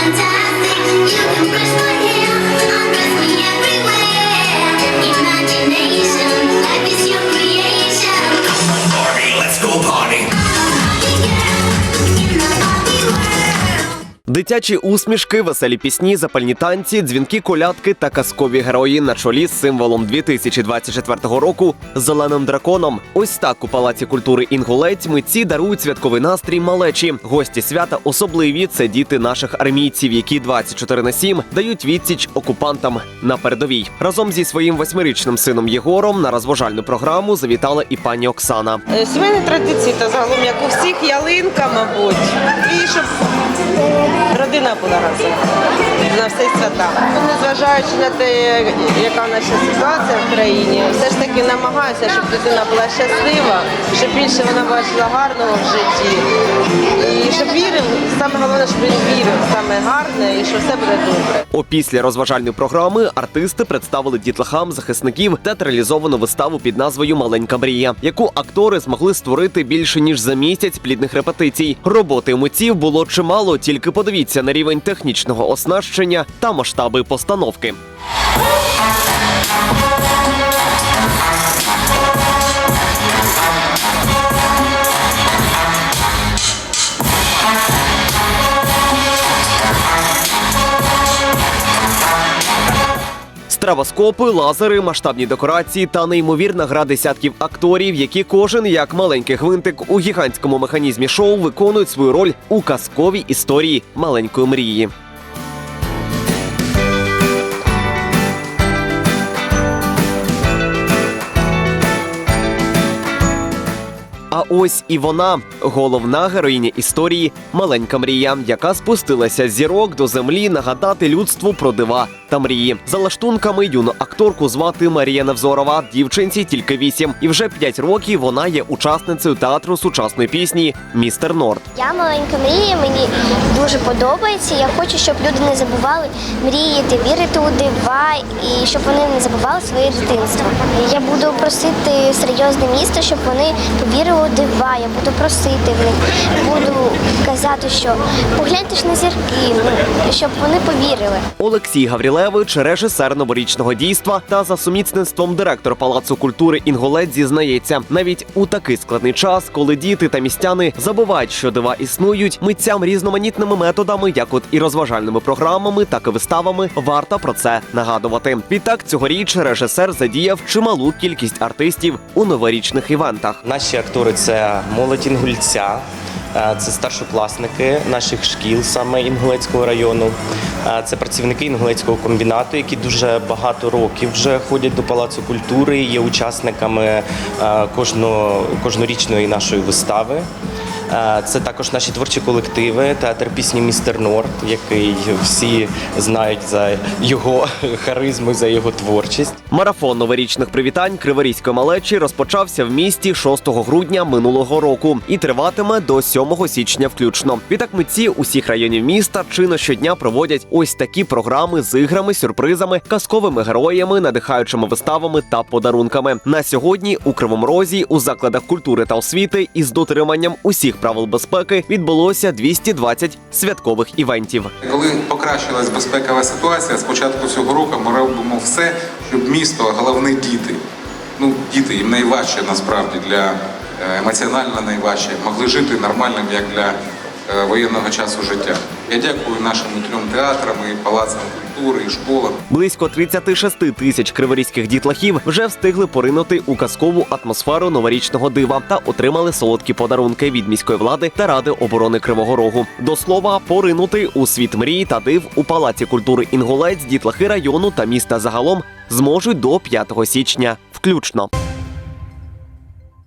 앉아. Дитячі усмішки, веселі пісні, запальні танці, дзвінки колядки та казкові герої на чолі з символом 2024 року зеленим драконом. Ось так у палаці культури Інгулець митці дарують святковий настрій малечі. Гості свята особливі це діти наших армійців, які 24 на 7 дають відсіч окупантам на передовій. Разом зі своїм восьмирічним сином Єгором на розважальну програму завітала і пані Оксана. Е, Сімейні традиції та загалом, як у всіх, ялинка, мабуть. І щоб родина була разом на всі свята. Незважаючи на те, яка наша ситуація в країні, все ж таки намагаюся, щоб дитина була щаслива, щоб більше вона бачила гарного в житті. І щоб вірив, саме головне, щоб він вірив саме гарне і що все буде добре. Опісля розважальної програми артисти представили дітлахам захисників театралізовану виставу під назвою Маленька мрія, яку актори змогли створити більше ніж за місяць плідних репетицій. Роботи митців було чимало, тільки подивіться на рівень технічного оснащення та масштаби постановки. Стравоскопи, лазери, масштабні декорації та неймовірна гра десятків акторів, які кожен як маленький гвинтик у гігантському механізмі шоу виконують свою роль у казковій історії маленької мрії. А ось і вона, головна героїня історії Маленька мрія, яка спустилася з зірок до землі нагадати людству про дива та мрії. За лаштунками юну акторку звати Марія Невзорова. Дівчинці тільки вісім, і вже п'ять років вона є учасницею театру сучасної пісні Містер Норд. Я маленька мрія, мені дуже подобається. Я хочу, щоб люди не забували мріяти, вірити у дива і щоб вони не забували своє дитинство. Я буду просити серйозне місто, щоб вони повірили дива. Я буду просити в них, буду казати, що погляньте ж на зірки, щоб вони повірили. Олексій Гаврілевич, режисер новорічного дійства та за сумісництвом директор Палацу культури Інголець зізнається, навіть у такий складний час, коли діти та містяни забувають, що дива існують, митцям різноманітними методами, як от і розважальними програмами, так і виставами, варто про це нагадувати. Відтак цьогоріч режисер задіяв чималу кількість артистів у новорічних івентах. Наші актори це молодь інгульця, це старшокласники наших шкіл, саме Інгулецького району. Е, Це працівники інгулецького комбінату, які дуже багато років вже ходять до Палацу культури, є учасниками е, кожно, кожнорічної нашої вистави. Е, Це також наші творчі колективи, театр пісні Містер Норд, який всі знають за його харизму, за його творчість. Марафон новорічних привітань Криворізької малечі розпочався в місті 6 грудня минулого року і триватиме до 7 січня включно. Відтак митці усіх районів міста чи не щодня проводять ось такі програми з іграми, сюрпризами, казковими героями, надихаючими виставами та подарунками. На сьогодні у Кривому Розі у закладах культури та освіти із дотриманням усіх правил безпеки відбулося 220 святкових івентів. Коли покращилась безпекова ситуація, з початку цього року ми робимо все, щоб місто, а головне діти. Ну, діти їм найважче насправді для е, емоціонально найважче, могли жити нормальним, як для е, воєнного часу життя. Я дякую нашим трьом театрам, і палацам культури, і школам. Близько 36 тисяч криворізьких дітлахів вже встигли поринути у казкову атмосферу новорічного дива та отримали солодкі подарунки від міської влади та ради оборони Кривого Рогу. До слова, поринути у світ мрій та див у палаці культури Інгулець дітлахи району та міста загалом зможуть до 5 січня, включно.